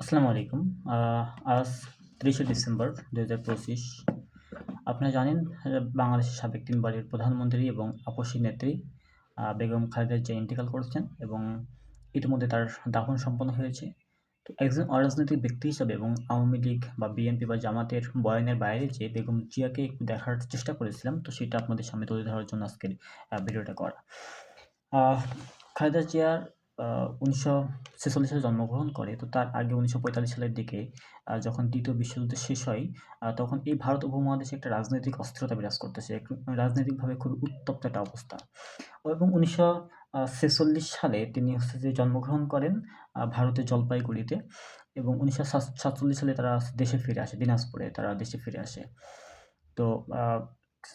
আসসালামু আলাইকুম। আজ ৩০শে ডিসেম্বর ২০২৫ আপনারা জানেন বাংলাদেশের সাবেক ৩ বারের প্রধানমন্ত্রী এবং আপসী নেত্রী বেগম খালেদা জিয়া ইন্তেকাল করেছেন এবং ইতিমধ্যে তার দাফন সম্পন্ন হয়েছে। তো একজন অরাজনৈতিক ব্যক্তি হিসাবে এবং আওয়ামী লীগ বা বিএনপি বা জামাতের বয়ানের বাইরে যে বেগম জিয়াকে একটু দেখার চেষ্টা করেছিলাম। তো সেটা আপনাদের সামনে তুলে ধরার জন্য আজকের ভিডিওটা করা। খালেদা জিয়ার আ ১৯৪৬ সালে জন্মগ্রহণ করে। তো তার আগে ১৯৪৫ সালের দিকে যখন দ্বিতীয় বিশ্বযুদ্ধ শেষ হয়, তখন এই ভারত উপমহাদেশে একটা রাজনৈতিক অস্থিরতা বিরাজ করতেছে। রাজনৈতিকভাবে খুবই উত্তপ্ত একটা অবস্থা। এবং ১৯৪৬ সালে তিনি হচ্ছে যে জন্মগ্রহণ করেন ভারতের জলপাইগুড়িতে এবং ১৯৪৭ সালে তারা দেশে ফিরে আসে। দিনাজপুরে তারা দেশে ফিরে আসে। তো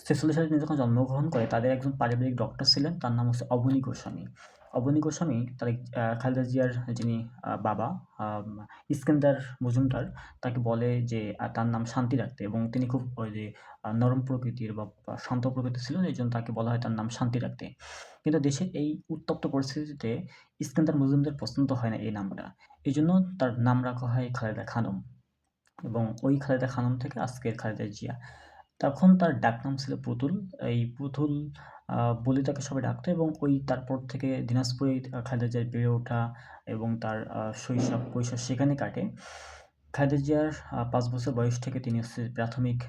ছেচল্লিশ সালে তিনি যখন জন্মগ্রহণ করে তাদের একজন পারিবারিক ডক্টর ছিলেন। তার নাম হচ্ছে অবনী গোস্বামী। অবনী গোস্বামী তার খালেদা জিয়ার যিনি বাবা ইস্কান্দার মজুমদার, তাকে বলে যে তার নাম শান্তি রাখতে এবং তিনি খুব, ওই যে নরম প্রকৃতির বা শান্ত প্রকৃতির ছিলেন। এজন্য তাকে বলা হয় তার নাম শান্তি রাখতে। কিন্তু দেশের এই উত্তপ্ত পরিস্থিতিতে ইস্কান্দার মজুমদার পছন্দ হয় না এই নামটা। এই জন্য তার নাম রাখা হয় খালেদা খানম এবং ওই খালেদা খানম থেকে আজকের খালেদা জিয়া। তখন তার ডাকনাম ছিল পুতুল। এই পুতুল বলে তাকে সবাই ডাকতো এবং ওই তারপর থেকে দিনাজপুরে খালেদা জিয়ার বেড়ে ওঠা এবং তার শৈশব, কৈশোর সেখানে কাটে। খালেদা জিয়ার ৫ বছর বয়স থেকে তিনি হচ্ছে প্রাথমিক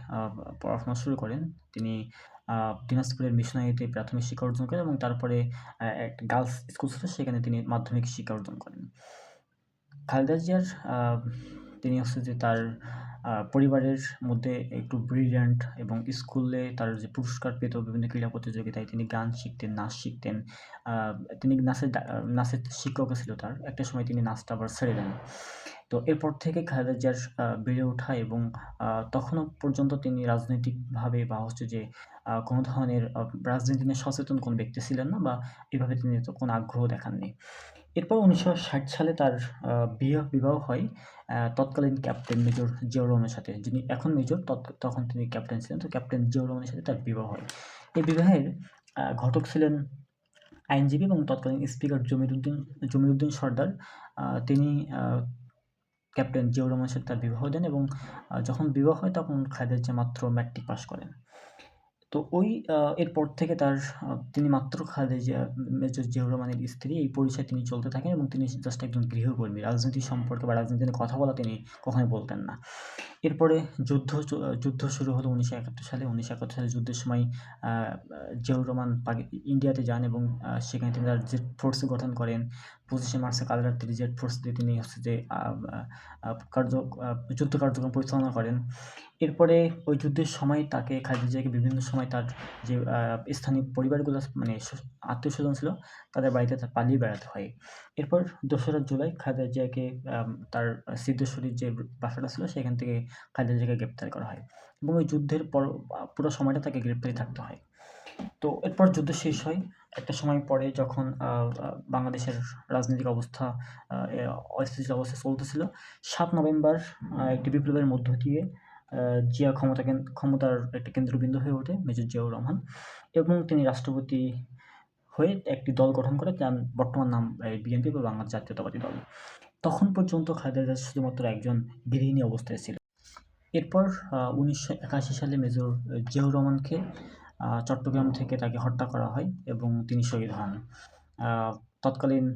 পড়াশোনা শুরু করেন। তিনি দিনাজপুরের মিশনারিতে প্রাথমিক শিক্ষা অর্জন করেন এবং তারপরে একটা গার্লস স্কুল ছিল সেখানে তিনি মাধ্যমিক শিক্ষা অর্জন করেন। খালেদা জিয়ার তিনি হচ্ছে যে তার পরিবারের মধ্যে একটু ব্রিলিয়ান্ট এবং স্কুলে তার যে পুরস্কার পেত বিভিন্ন ক্রীড়া প্রতিযোগিতায় তিনি গান শিখতেন, নাচ শিখতেন। তিনি নাচের নাচের শিক্ষকও ছিল তার। একটা সময় তিনি নাচটা আবার ছেড়ে দেন। তো এরপর থেকে খালেদা জিয়ার বেড়ে ওঠা এবং তখনও পর্যন্ত তিনি রাজনৈতিকভাবে বা হচ্ছে যে কোনো ধরনের রাজনীতি নিয়ে সচেতন কোন ব্যক্তি ছিলেন না বা এভাবে তিনি তো কোনো আগ্রহ দেখাননি। এরপর ১৯৬০ সালে তার বিয়ে, বিবাহ হয় তৎকালীন ক্যাপ্টেন মেজর জিয়াউর রহমানের সাথে। যিনি এখন মেজর তখন তিনি ক্যাপ্টেন ছিলেন। তো ক্যাপ্টেন জিয়াউর রহমানের সাথে তার বিবাহ হয়। এই বিবাহের ঘটক ছিলেন আইনজীবী এবং তৎকালীন স্পিকার জমিরুদ্দিন জমিরুদ্দিন সরদার। তিনি ক্যাপ্টেন জিয়াউর রহমানের সাথে তার বিবাহ দেন এবং যখন বিবাহ হয় তখন খালেদা জিয়া মাত্র ম্যাট্রিক পাস করেন। তো ওই এরপর থেকে তার তিনি মাত্র খালেদা মেজর জিয়াউর রহমানের স্ত্রী এই পরিচয়ে তিনি চলতে থাকেন এবং তিনি জাস্ট একজন গৃহকর্মী। রাজনীতি সম্পর্কে বা রাজনীতি নিয়ে কথা বলা তিনি কখনোই বলতেন না। এরপরে যুদ্ধ যুদ্ধ শুরু হলো ১৯৭১ সালে। ১৯৭১ সালে যুদ্ধের সময় জিয়াউর রহমান ইন্ডিয়াতে যান এবং সেখানে তিনি তার জেড ফোর্স গঠন করেন। ২৫শে মার্চে কালঘাট থেকে জেড ফোর্স দিয়ে তিনি হচ্ছে যে কার্য যুদ্ধ কার্যক্রম পরিচালনা করেন। এরপরে ওই যুদ্ধের সময় তাকে খালেদা জিয়াকে বিভিন্ন সময় তার যে স্থানীয় পরিবারগুলো মানে স, আত্মীয়স্বজন ছিল, তাদের বাড়িতে তার পালিয়ে বেড়াতে হয়। এরপর দোসরা জুলাই খালেদা জিয়াকে তার সিদ্ধেশ্বরীর যে বাসাটা ছিল, সেখান থেকে খালেদা জিয়াকে গ্রেপ্তার করা হয় এবং ওই যুদ্ধের পর, পুরো সময়টা তাকে গ্রেপ্তারি থাকতে হয়। তো এরপর যুদ্ধ শেষ হয়। একটা সময় পরে যখন বাংলাদেশের রাজনৈতিক অবস্থা অস্থিতিশীল অবস্থা চলতেছিল। সাত নভেম্বর একটি বিপ্লবের মধ্য দিয়ে জিয়া ক্ষমতা ক্ষমতার একটা কেন্দ্রবিন্দু হয়ে ওঠে মেজর জিয়াউর রহমান এবং তিনি রাষ্ট্রপতি হয়ে একটি দল গঠন করে যার বর্তমান নাম বিএনপি বা বাংলাদেশ জাতীয়তাবাদী দল। তখন পর্যন্ত খালেদা জিয়া শুধুমাত্র একজন গৃহিণী অবস্থায় ছিল। এরপর উনিশশো ১৯৮১ সালে মেজর জিয়াউর রহমানকে চট্টগ্রাম থেকে তাকে হত্যা করা হয় এবং তিনি শহীদ হন। তৎকালীন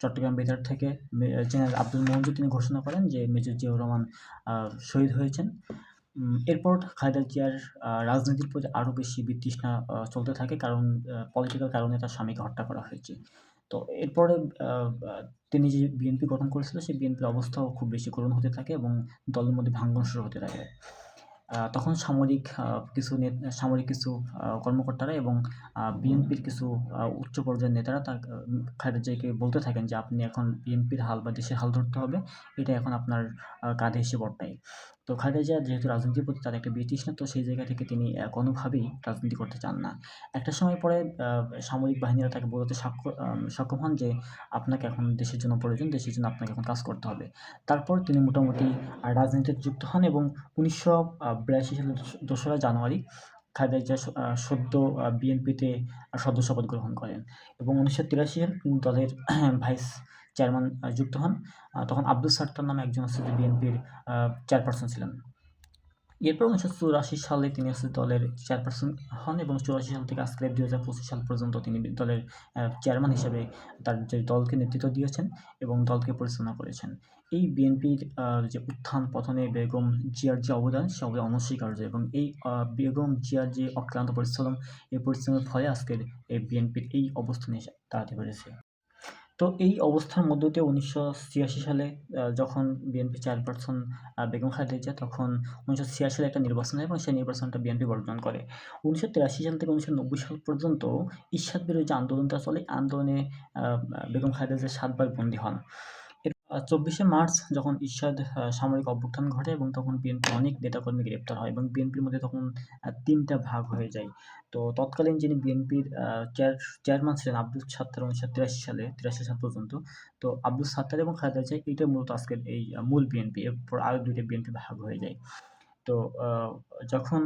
চট্টগ্রাম বেতার থেকে জেনারেল আব্দুল মঞ্জুর তিনি ঘোষণা করেন যে মেজর জিয়াউর রহমান শহীদ হয়েছেন। এরপর খালেদা জিয়ার রাজনীতির প্রতি আরও বেশি বিতৃষ্ণা চলতে থাকে কারণ পলিটিক্যাল কারণে তার স্বামীকে হত্যা করা হয়েছে। তো এরপরে তিনি যে বিএনপি গঠন করেছিল, সেই বিএনপির অবস্থাও খুব বেশি করুণ হতে থাকে এবং দলের মধ্যে ভাঙ্গন শুরু হতে থাকে। তখন সামরিক কিছু নে সামরিক কিছু কর্মকর্তারা এবং বিএনপির কিছু উচ্চ পর্যায়ের নেতারা তা খালেদা জিয়াকে বলতে থাকেন যে, "আপনি এখন বিএনপির হাল বা দেশের হাল ধরতে হবে। এটা এখন আপনার কাঁধে এসে বর্তায়।" তো খালেদা জিয়া যেহেতু রাজনীতির প্রতি তার একটা বিতৃষ্ণা তো সেই জায়গা থেকে তিনি কোনোভাবেই রাজনীতি করতে চান না। একটা সময় পরে সামরিক বাহিনীরা তাকে সাক্ষ সক্ষম হন যে, "আপনাকে এখন দেশের জন্য প্রয়োজন। দেশের জন্য আপনাকে এখন কাজ করতে হবে।" তারপর তিনি মোটামুটি রাজনীতিতে যুক্ত হন এবং ১৯৮২ সালের দোসরা জানুয়ারি খালেদা জিয়া সদ্য বিএনপিতে সদস্য পদ গ্রহণ করেন এবং ১৯৮৩ সালে তিনি দলের ভাইস চেয়ারম্যান যুক্ত হন। তখন আব্দুল সাত্তার নামে একজন হচ্ছে বিএনপির চেয়ারপারসন ছিলেন। এরপর উনিশশো চুরাশি সালে তিনি হচ্ছে দলের চেয়ারপারসন হন এবং চুরাশি সাল থেকে আজকের দুই হাজার পঁচিশ সাল পর্যন্ত তিনি দলের চেয়ারম্যান হিসেবে তার যে দলকে নেতৃত্ব দিয়েছেন এবং দলকে পরিচালনা করেছেন। এই বিএনপির যে উত্থান পতনে বেগম জিয়ার যে অবদান, সে অবদান অনস্বীকার্য এবং এই বেগম জিয়ার যে অক্লান্ত পরিশ্রম, এই পরিশ্রমের ফলে আজকের এই বিএনপির এই অবস্থানে দাঁড়াতে পেরেছে। তো এই অবস্থার মধ্য দিয়ে উনিশশো ছিয়াশি সালে যখন বিএনপি চেয়ারপারসন বেগম খালেদা জিয়া, তখন উনিশশো ছিয়াশি সালে একটা নির্বাচন হয় এবং সেই নির্বাচনটা বিএনপি বর্জন করে। উনিশশো তিরাশি সাল থেকে উনিশশো নব্বই সাল পর্যন্ত ঈর্ষাদ বিরোধী আন্দোলনটা চলে আন্দোলনে বেগম খালেদা জিয়া সাতবার বন্দী হন। চব্বিশে মার্চ যখন আহ, সামরিক অভ্যুত্থান ঘটে এবং তখন বিএনপি অনেক নেতাকর্মী গ্রেপ্তার হয় এবং বিএনপির মধ্যে তখন তিনটা ভাগ হয়ে যায়। তো তৎকালীন যিনি বিএনপির চেয়ার চেয়ারম্যান ছিলেন আব্দুল সাত্তার উনিশশো তিরাশি সালে তিরাশি সাল পর্যন্ত তো আব্দুল সাত্তার এবং খালেদা জিয়া এইটা মূলত আজকের এই মূল বিএনপি। এরপর আরও দুইটা বিএনপি ভাগ হয়ে যায়। তো যখন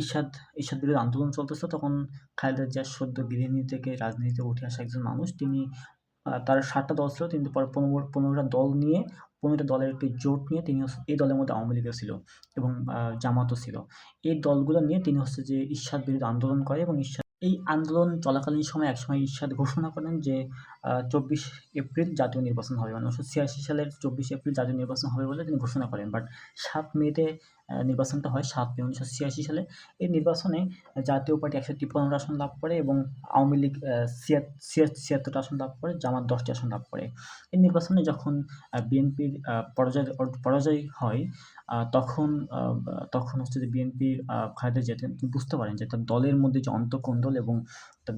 ঈর্ষাদ ঈর্ষাদ বিরোধী আন্দোলন চলতেছে তখন খালেদা জিয়া সদ্য গৃহিণী থেকে রাজনীতিতে উঠে আসা একজন মানুষ। তিনি তার সাতটা দল ছিল কিন্তু পর পনেরো, পনেরোটা দল নিয়ে, পনেরোটা দলের একটি জোট নিয়ে তিনি এই দলের মধ্যে আওয়ামী লীগও ছিল এবং জামাতও ছিল। এই দলগুলো নিয়ে তিনি হচ্ছে যে ঈশ্বাদ বিরোধী আন্দোলন করে এবং ঈশ্বাদ এই আন্দোলন চলাকালীন সময় একসময় ঈশ্বাদ ঘোষণা করেন যে চব্বিশ এপ্রিল জাতীয় নির্বাচন হবে। মানে উনিশশো ছিয়াশি সালের চব্বিশ এপ্রিল জাতীয় নির্বাচন হবে বলে তিনি ঘোষণা করেন। বাট সাত মেতে নির্বাচনটা হয় সাত মে উনিশশো ছিয়াশি সালে। এই নির্বাচনে জাতীয় পার্টি একশো তিপ্পান্নটা আসন লাভ করে এবং আওয়ামী লীগ ছিয়াত্তরটা আসন লাভ করে, জামাত দশটি আসন লাভ করে। এই নির্বাচনে যখন বিএনপির পরাজয় পরাজয় হয় তখন তখন হচ্ছে যে বিএনপির খালেদা জিয়া, তিনি বুঝতে পারেন যে তার দলের মধ্যে যে অন্তঃকন্দল এবং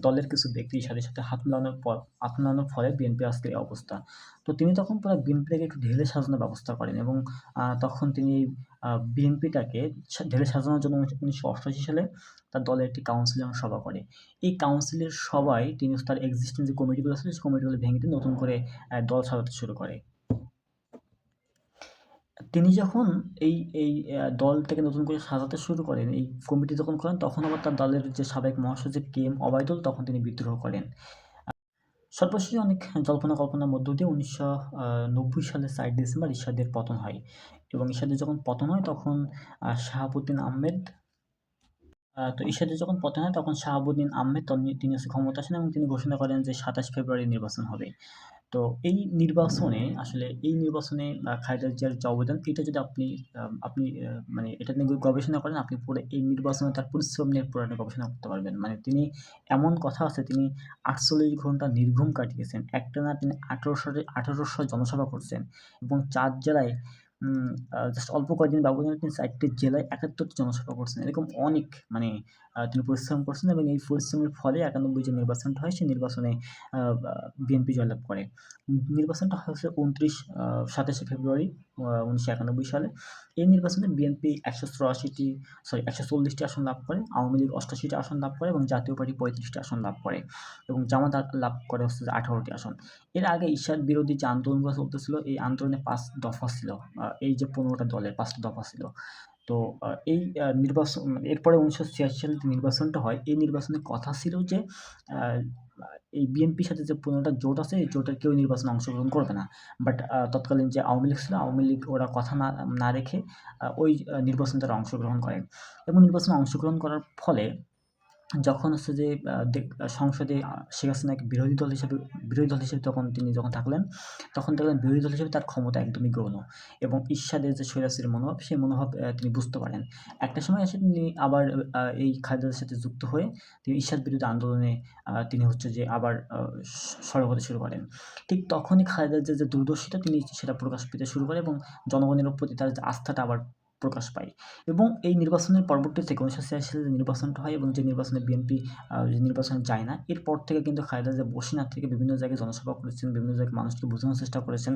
দলের কিছু ব্যক্তির সাথে সাথে হাত মেলানোর পর, হাত মেলানোর ফলে বিএনপি আজকের এই অবস্থা। তো তিনি তখন পুরো বিএনপিটাকে একটু ঢেলে সাজানোর ব্যবস্থা করেন এবং তখন তিনি বিএনপিটাকে ঢেলে সাজানোর জন্য উনিশশো অষ্টাশি সালে তার দলের একটি কাউন্সিলের সভা করে। এই কাউন্সিলের সবাই তিনি তার এক্সিস্টিং যে কমিটিগুলো আছে, সেই কমিটিগুলো ভেঙে নতুন করে দল সাজাতে শুরু করে। তিনি যখন এই এই দলটাকে নতুন করে সাজাতে শুরু করেন, এই কমিটি যখন করেন, তখন আবার তার দলের যে সাবেক মহাসচিব কে এম অবায়দুল তখন তিনি বিদ্রোহ করেন। সর্বশেষ অনেক জল্পনা কল্পনার মধ্য দিয়ে উনিশশো নব্বই সালের চার ডিসেম্বর ঈর্ষাদের পতন হয় এবং ঈর্ষাদের যখন পতন হয়, তখন শাহাবুদ্দিন আহমেদ তো ঈর্ষাদের যখন পতন হয়, তখন শাহাবুদ্দিন আহমেদ তিনি হচ্ছে ক্ষমতা আসেন এবং তিনি ঘোষণা করেন যে সাতাশ ফেব্রুয়ারি নির্বাচন হবে। তো এই নির্বাচনে আসলে এই নির্বাচনে খালেদা জিয়ার যে অবদান, এটা যদি আপনি আপনি মানে এটা নিয়ে গবেষণা করেন, আপনি পুরো এই নির্বাচনে তার পরিশ্রম নিয়ে পুরো একটা গবেষণা করতে পারবেন। মানে তিনি এমন কথা আছে, তিনি আটচল্লিশ ঘণ্টা নির্ঘুম কাটিয়েছেন। একটানা তিনি আঠারোশো আঠারোশো জনসভা করছেন এবং চার জেলায় জাস্ট অল্প কয়েকদিন ব্যবধানে তিনি চারটি জেলায় একাত্তরটি জনসভা করছেন। এরকম অনেক মানে তিনি পরিশ্রম করছেন এবং এই পরিশ্রমের ফলে একানব্বই যে নির্বাচনটা হয়, সেই নির্বাচনে বিএনপি জয়লাভ করে। নির্বাচনটা হয়েছে উনত্রিশ সাতাশে ফেব্রুয়ারি উনিশশো একানব্বই সালে। এই নির্বাচনে বিএনপি একশো চুরাশিটি সরি একশো চল্লিশটি আসন লাভ করে, আওয়ামী লীগ অষ্টাশিটি আসন লাভ করে এবং জাতীয় পার্টি পঁয়ত্রিশটি আসন লাভ করে এবং জামাত লাভ করে হচ্ছে আঠারোটি আসন। এর আগে ঈশাদ বিরোধী যে আন্দোলনগুলো চলতেছিল, এই আন্দোলনে পাঁচ দফা ছিল এই যে পনেরোটা দলের পাঁচটা দফা ছিল। তো এই নির্বাচন এরপরে উনিশশো ছিয়াশি সালে যে নির্বাচনটা হয়, এই নির্বাচনে কথা ছিল যে এই বিএনপির সাথে যে পনেরোটা জোট আছে, এই জোটের কেউ নির্বাচনে অংশগ্রহণ করবে না। বাট তৎকালীন যে আওয়ামী লীগ ছিল, আওয়ামী লীগ ওরা কথা না না রেখে ওই নির্বাচনে তারা অংশগ্রহণ করেন এবং নির্বাচনে অংশগ্রহণ করার ফলে যখন হচ্ছে যে সংসদে শেখ হাসিনাকে বিরোধী দল হিসেবে, বিরোধী দল হিসেবে তখন তিনি যখন থাকলেন, তখন দেখলেন বিরোধী দল হিসেবে তার ক্ষমতা একদমই গৌণ এবং ঈর্ষাদের যে স্বৈরাচারী মনোভাব, সেই মনোভাব তিনি বুঝতে পারেন। একটা সময় এসে তিনি আবার এই খালেদার সাথে যুক্ত হয়ে তিনি ঈর্ষাদ বিরোধী আন্দোলনে তিনি হচ্ছে যে আবার সরব হতে শুরু করেন। ঠিক তখনই খালেদার যে যে দূরদর্শিতা তিনি সেটা প্রকাশ পেতে শুরু করে এবং জনগণের প্রতি তার যে আস্থাটা আবার প্রকাশ পায়। এবং এই নির্বাচনের পরবর্তী থেকে উনিশশো ছিয়াশি সালে নির্বাচনটা হয় এবং যে নির্বাচনে বিএনপি নির্বাচনে যায় না, এরপর থেকে কিন্তু খালেদা যে বসিরহাট থেকে বিভিন্ন জায়গায় জনসভা করেছেন, বিভিন্ন জায়গায় মানুষকে বোঝানোর চেষ্টা করেছেন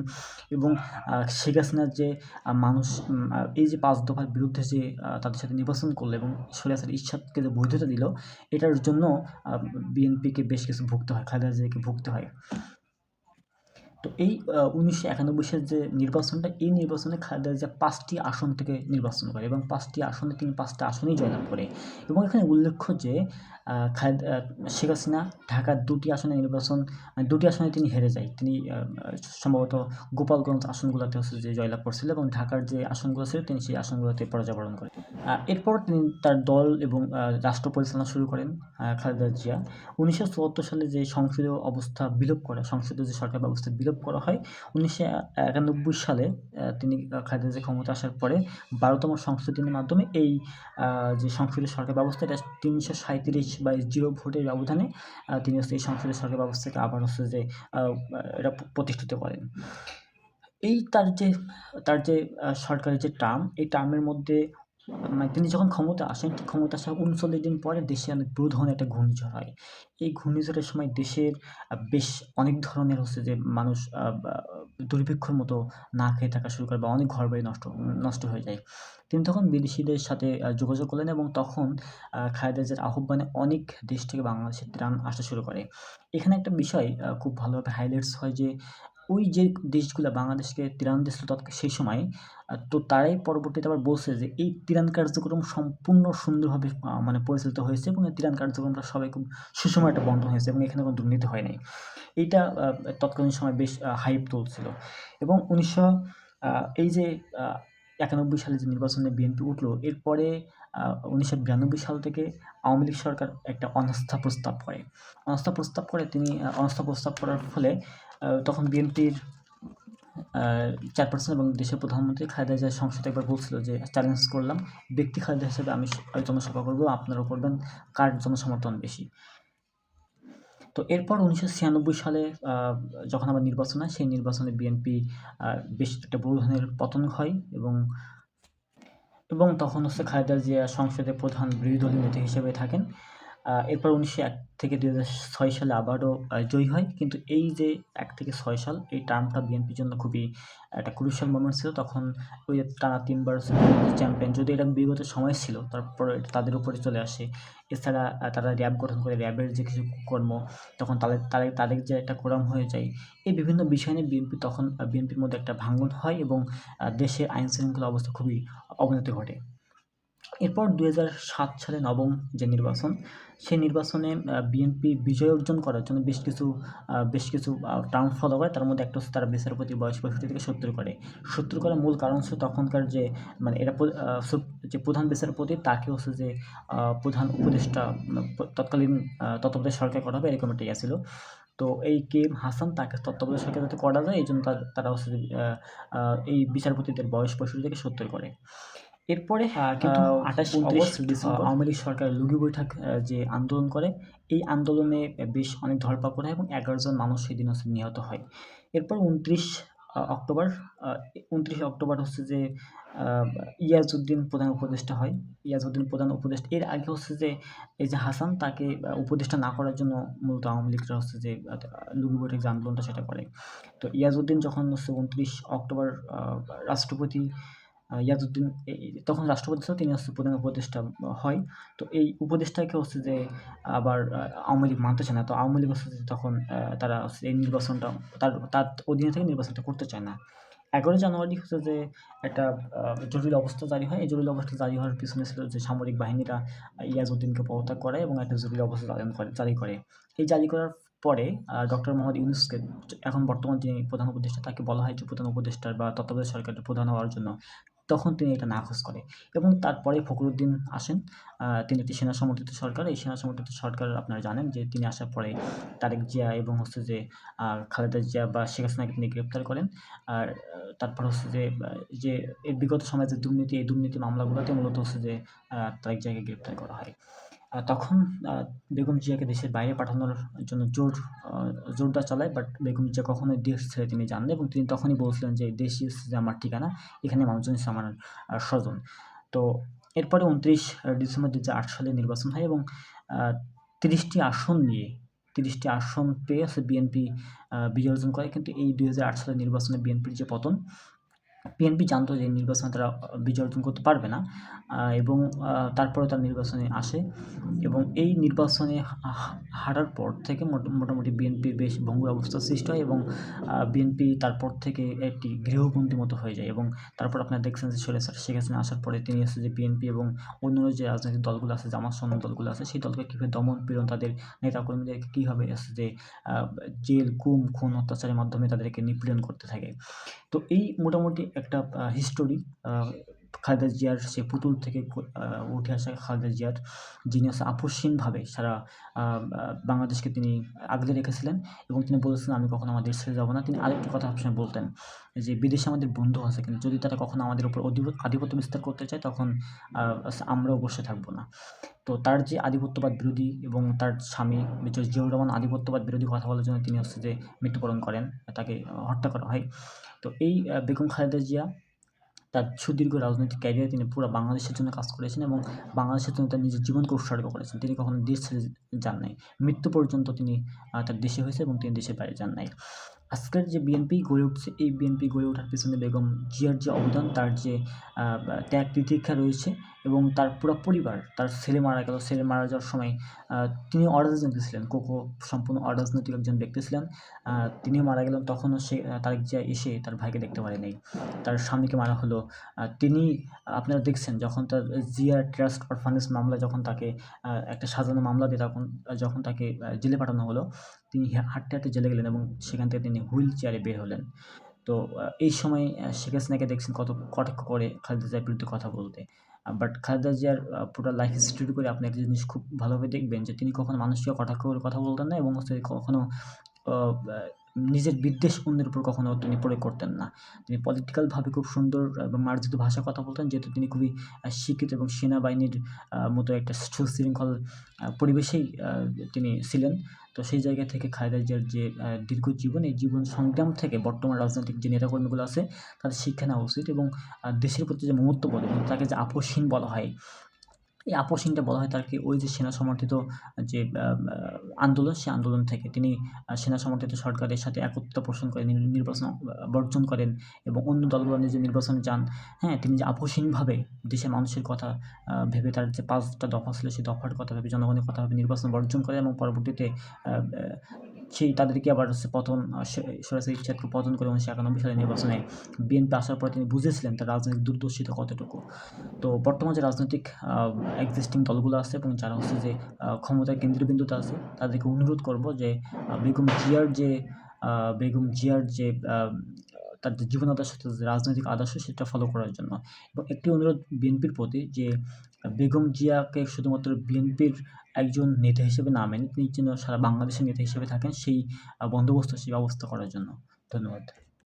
এবং শেখ হাসিনার যে মানুষ এই যে পাঁচ দফার বিরুদ্ধে যে তাদের সাথে নির্বাচন করল এবং সরিয়াসের ইচ্ছাকে যে বৈধতা দিল, এটার জন্য বিএনপিকে বেশ কিছু ভুগতে হয়, খালেদা জিয়াকে ভুগতে হয়। তো এই উনিশশো একানব্বই সালের যে নির্বাচনটা, এই নির্বাচনে খালেদা জিয়া পাঁচটি আসন থেকে নির্বাচন করে এবং পাঁচটি আসনে তিনি পাঁচটা আসনেই জয়লাভ করে। এবং এখানে উল্লেখ্য যে খালেদ শেখ হাসিনা ঢাকার দুটি আসনে নির্বাচন মানে দুটি আসনে তিনি হেরে যায়। তিনি সম্ভবত গোপালগঞ্জ আসনগুলোতে হচ্ছে যে জয়লাভ করছিল এবং ঢাকার যে আসনগুলো ছিল, তিনি সেই আসনগুলোতে পরাজয়বরণ করেন। এরপর তিনি তার দল এবং রাষ্ট্র পরিচালনা শুরু করেন খালেদা জিয়া। উনিশশো চুয়াত্তর সালে যে সংসদীয় অবস্থা বিলোপ করে, সংসদীয় যে সরকার ব্যবস্থা বিলোপ করা হয়। উনিশশো একানব্বই সালে তিনি খালেদা জিয়া ক্ষমতা আসার পরে বারোতম সংশোধনীর মাধ্যমে এই যে সংসদীয় সরকার ব্যবস্থা, এটা তিনশো সাঁত্রিশ বা জিরো ভোটের ব্যবধানে তিনি এই সংসদীয় সরকার ব্যবস্থাকে আবার হচ্ছে যে এটা প্রতিষ্ঠিত করেন। এই তার যে তার যে সরকারের যে টার্ম, এই টার্মের মধ্যে মানে তিনি যখন ক্ষমতা আসেন ক্ষমতা আসার উনচল্লিশ দিন পরে দেশে অনেক বড় ধরনের একটা ঘূর্ণিঝড় হয়। এই ঘূর্ণিঝড়ের সময় দেশের বেশ অনেক ধরনের হচ্ছে যে মানুষ দুর্ভিক্ষর মতো না খেয়ে থাকা শুরু করে বা অনেক ঘর বাড়ি নষ্ট নষ্ট হয়ে যায়। তিনি তখন বিদেশিদের সাথে যোগাযোগ করলেন এবং তখন খালেদা আহ্বানে অনেক দেশ থেকে বাংলাদেশে ত্রাণ আসা শুরু করে। এখানে একটা বিষয় খুব ভালোভাবে হাইলাইটস হয় যে ওই যে দেশগুলো বাংলাদেশকে তিরান দিচ্ছিল তৎ সেই সময় তো তারাই পরবর্তীতে আবার বলছে যে এই তিরান কার্যক্রম সম্পূর্ণ সুন্দরভাবে মানে পরিচালিত হয়েছে এবং এই তিরান কার্যক্রমটা সবাই খুব সুসময় একটা বন্ধ হয়েছে এবং এখানে কোনো দুর্নীতি হয় নাই। এইটা তৎকালীন সময় বেশ হাইপ তুলছিল এবং উনিশশো এই যে একানব্বই সালে যে নির্বাচনে বিএনপি উঠল, এরপরে উনিশশো বিরানব্বই সাল থেকে আওয়ামী লীগ সরকার একটা অনাস্থা প্রস্তাব করে। অনাস্থা প্রস্তাব করে তিনি অনাস্থা প্রস্তাব করার ফলে তখন বিএনপির চেয়ারপারসন এবং দেশের প্রধানমন্ত্রী খালেদা জিয়া সংসদে একবার বলছিল যে চ্যালেঞ্জ করলাম। ব্যক্তি খালেদা হিসেবে আমি জনসভা করব, আপনারাও করবেন। কার জনসমর্থন বেশি? তো এরপর উনিশশো ছিয়ানব্বই সালে যখন আবার নির্বাচন হয়, সেই নির্বাচনে বিএনপি বেশ একটা বড় ধরনের পতন হয় এবং এবং তখন হচ্ছে খালেদা জিয়া সংসদে প্রধান বিরোধী দলীয় নেতা হিসেবে থাকেন। এরপর উনিশশো এক থেকে দুই ছয় সালে আবারও জয়ী হয়। কিন্তু এই যে এক থেকে ছয় সাল, এই টার্মটা বিএনপির জন্য খুবই একটা ক্রুশিয়াল মোমেন্ট ছিল। তখন ওই টানা তিনবার চ্যাম্পিয়ন যদি এটা বিগত সময় ছিল, তারপর তাদের উপরে চলে আসে। এছাড়া তারা র্যাব গঠন করে, র্যাবের যে কিছু কর্ম, তখন তাদের তাদের তাদের যে একটা কোরাম হয়ে যায়, এই বিভিন্ন বিষয় নিয়ে বিএনপি তখন বিএনপির মধ্যে একটা ভাঙ্গন হয় এবং দেশের আইন শৃঙ্খলা অবস্থা খুবই অবনতি ঘটে। এরপর দু সাত সালে নবম যে নির্বাচন, সেই নির্বাচনে বিএনপি বিজয় অর্জন করার জন্য বেশ কিছু বেশ কিছু টার্ম ফলো করে। তার মধ্যে একটা হচ্ছে তারা বিচারপতি বয়স পঁয়ষট্টি থেকে সত্তর করে। সত্তর করার মূল কারণ হচ্ছে তখনকার যে মানে এরা যে প্রধান বিচারপতি, তাকে হচ্ছে যে প্রধান উপদেষ্টা তৎকালীন তত্ত্বাবধায়ক সরকার করা হবে, এরকম একটা ইয়ে ছিল। তো এই কে এম হাসান তাকে তত্ত্বাবধায়ক সরকার যাতে করা যায়, এই জন্য তারা হচ্ছে এই বিচারপতিদের বয়স পঁয়ষট্টি থেকে সত্তর করে। এরপরে কিন্তু আঠাশ উনত্রিশ আওয়ামী লীগ সরকার লুগি বৈঠক যে আন্দোলন করে এই আন্দোলনে বেশ অনেক ধরপাকড় হয় এবং এগারো জন মানুষ সেদিন হচ্ছে নিহত হয়। এরপর উনত্রিশ অক্টোবর উনত্রিশে অক্টোবর হচ্ছে যে ইয়াজউদ্দিন প্রধান উপদেষ্টা হয়। ইয়াজউদ্দিন প্রধান উপদেষ্টা এর আগে হচ্ছে যে এই যে হাসান তাকে উপদেষ্টা না করার জন্য মূলত আওয়ামী লীগরা হচ্ছে যে লুগি বৈঠক যে আন্দোলনটা সেটা করে। তো ইয়াজউদ্দিন যখন হচ্ছে উনত্রিশ অক্টোবর রাষ্ট্রপতি ইয়াজউদ্দিন তখন রাষ্ট্রপতি ছিল তিনি হচ্ছে প্রধান উপদেষ্টা হয়। তো এই উপদেষ্টাকে হচ্ছে যে আবার আওয়ামী লীগ মানতেছে না। তো আওয়ামী লীগ হচ্ছে তখন তারা এই নির্বাচনটা, তার তার অধীনে থেকে নির্বাচনটা করতে চায় না। এগারোই জানুয়ারি হচ্ছে যে একটা জরুরি অবস্থা জারি হয়। এই জরুরি অবস্থা জারি হওয়ার পিছনে ছিল যে সামরিক বাহিনীরা ইয়াজউদ্দিনকে পদত্যাগ করে এবং একটা জরুরি অবস্থা করে, জারি করে। এই জারি করার পরে ডক্টর মোহাম্মদ ইউনুসকে এখন বর্তমান যিনি প্রধান উপদেষ্টা, তাকে বলা হয় যে প্রধান উপদেষ্টার বা তত্ত্বাবধায়ক সরকারের প্রধান হওয়ার জন্য। তখন তিনি এটা নাকচ করে এবং তারপরে ফখরুদ্দিন আসেন। তিনি একটি সেনা সমর্থিত সরকার। এই সেনা সমর্থিত সরকার আপনারা জানেন যে তিনি আসার পরে তারেক জিয়া এবং হচ্ছে যে খালেদা জিয়া বা শেখ হাসিনাকে তিনি গ্রেপ্তার করেন। আর, তারপর হচ্ছে যে যে বিগত সময়ে যে দুর্নীতি, এই দুর্নীতি মামলাগুলোতে মূলত হচ্ছে যে তারেক জিয়াকে গ্রেপ্তার করা হয়। তখন বেগম জিয়াকে দেশের বাইরে পাঠানোর জন্য জোর জোরদার চালায় বাট বেগম জিয়া কখনোই দেশ ছেড়ে তিনি যান এবং তিনি তখনই বলছিলেন যে দেশই যে আমার ঠিকানা, এখানে মানুষজন আমার স্বজন। তো এরপরে উনত্রিশ ডিসেম্বর দু হাজার আট সালে নির্বাচন হয় এবং তিরিশটি আসন নিয়ে, তিরিশটি আসন পেয়ে বিএনপি বিজয় অর্জন করে। কিন্তু এই দুই হাজার আট সালের নির্বাচনে বিএনপির যে পতন বিএনপি জানতো যে নির্বাচনে তারা বিজয় অর্জন করতে পারবে না এবং তারপরেও তারা নির্বাচনে আসে। এবং এই নির্বাচনে হারার পর থেকে মোটামুটি বিএনপির বেশ ভঙ্গুর অবস্থার সৃষ্টি হয় এবং বিএনপি তারপর থেকে একটি গৃহবন্দী মতো হয়ে যায়। এবং তারপর আপনারা দেখছেন যে শেখ শেখ হাসিনা আসার পরে তিনি এসে যে বিএনপি এবং অন্যান্য যে রাজনৈতিক দলগুলো আছে, জামাত সন্ন দলগুলো আছে, সেই দলকে কীভাবে দমন পীড়ন তাদের নেতাকর্মীদেরকে কীভাবে এসে যে জেল, কুম, খুন, অত্যাচারের মাধ্যমে তাদেরকে নিপীড়ন করতে থাকে। তো এই মোটামুটি একটা হিস্টোরি খালেদা জিয়ার সে পুতুল থেকে উঠে আসা খালেদা জিয়ার যিনি হচ্ছে আপসহীনভাবে সারা বাংলাদেশকে তিনি আগলে রেখেছিলেন এবং তিনি বলেছিলেন, আমি কখনো আমাদের ছেড়ে যাব না। তিনি আরেকটি কথা সবসময় বলতেন, যে বিদেশে আমাদের বন্ধু আছে কিন্তু যদি তারা কখনো আমাদের উপর আধিপত্য বিস্তার করতে চায়, তখন আমরাও বসে থাকব না। তো তার যে আধিপত্যবাদ বিরোধী এবং তার স্বামী মেজর জিয়াউর রহমান আধিপত্যবাদ বিরোধী কথা বলার জন্য তিনি হচ্ছে যে মৃত্যুবরণ করেন, তাকে হত্যা করা হয়। তো এই বেগম খালেদা জিয়া তার সুদীর্ঘ রাজনৈতিক ক্যারিয়ারে তিনি পুরো বাংলাদেশের জন্য কাজ করেছেন এবং বাংলাদেশের জন্য তার নিজের জীবনকে উৎসর্গ করেছেন। তিনি কখনো দেশ ছেড়ে যান নাই। মৃত্যু পর্যন্ত তিনি তার দেশে হয়েছে এবং তিনি দেশের বাইরে যান নাই। আজকের যে বিএনপি গড়ে উঠছে, এই বিএনপি গড়ে ওঠার পিছনে বেগম জিয়ার যে অবদান, তার যে ত্যাগ প্রতীক্ষা রয়েছে এবং তার পুরো পরিবার, তার ছেলে মারা গেল। ছেলে মারা যাওয়ার সময় তিনি অরাজনৈতিক ছিলেন কোকো সম্পূর্ণ অরাজনৈতিক একজন ব্যক্তি ছিলেন। তিনিও মারা গেলেন, তখনও সে তারেক জিয়া এসে তার ভাইকে দেখতে পারে নাই তার স্বামীকে মারা হলো। তিনি, আপনারা দেখছেন, যখন তার জিয়া ট্রাস্ট অরফানেজ মামলা যখন তাকে একটা সাজানো মামলা দিয়ে তখন, যখন তাকে জেলে পাঠানো হলো, তিনি হাঁটতে হাঁটতে জেলে গেলেন এবং সেখান থেকে তিনি হুইল চেয়ারে বের হলেন। তো এই সময় শেখ হাসিনাকে দেখছেন কত কটাক্ষ করে খালেদা জিয়ার বিরুদ্ধে কথা বলতে। বাট খালেদা জিয়ার পুরো লাইফ হিস্ট্রি করে আপনি একটা জিনিস খুব ভালোভাবে দেখবেন যে তিনি কখনো মানুষকে কটাক্ষ করে কথা বলতেন না এবং কখনো নিজের বিদ্বেষ অন্যের উপর কখনো তিনি প্রয়োগ করতেন না। তিনি পলিটিক্যালভাবে খুব সুন্দর এবং মার্জিত ভাষা কথা বলতেন, যেহেতু তিনি খুবই শিক্ষিত এবং সেনাবাহিনীর মতো একটা সুশৃঙ্খল পরিবেশেই তিনি ছিলেন। তো সেই জায়গা থেকে খালেদা জিয়ার যে দীর্ঘ জীবন, এই জীবন সংগ্রাম থেকে বর্তমান রাজনৈতিক যে নেতাকর্মীগুলো আছে, তাদের শিক্ষা নেওয়া উচিত এবং দেশের প্রতি যে মহত্ববোধ এবং তাকে যে আপসহীন বলা হয় এই আপোষহীনটা বলা হয় তাকে ওই যে সেনা সমর্থিত যে আন্দোলন সেই আন্দোলন থেকে তিনি সেনা সমর্থিত সরকারের সাথে একত্র পোষণ করেন নির্বাচন বর্জন করেন এবং অন্য দলগুলো নিজে নির্বাচনে যান। হ্যাঁ তিনি যে আপোষহীনভাবে দেশের মানুষের কথা ভেবে তার যে পাঁচটা দফা ছিল, সেই দফার কথা ভেবে জনগণের কথা ভেবে নির্বাচন বর্জন করে এবং পরবর্তীতে সেই তাদেরকে আবার হচ্ছে পতন সরাসরি ইচ্ছাকে পতন করে উনিশশো একানব্বই সালে নির্বাচনে বিএনপি আসার পরে তিনি বুঝেছিলেন তার রাজনৈতিক দূরদর্শিতা কতটুকু। তো বর্তমান যে রাজনৈতিক এক্সিস্টিং দলগুলো আছে এবং যারা হচ্ছে যে ক্ষমতার কেন্দ্রবিন্দুতে আছে, তাদেরকে অনুরোধ করব যে বেগম জিয়ার যে বেগম জিয়ার যে তার জীবন আদর্শ রাজনৈতিক আদর্শ, সেটা ফলো করার জন্য। এবং একটি অনুরোধ বিএনপির প্রতি যে বেগম জিয়াকে শুধুমাত্র বিএনপির একজন নেতা হিসেবে নামেন তিনি যেন সারা বাংলাদেশের নেতা হিসেবে থাকেন সেই বন্দোবস্ত, সেই ব্যবস্থা করার জন্য। ধন্যবাদ।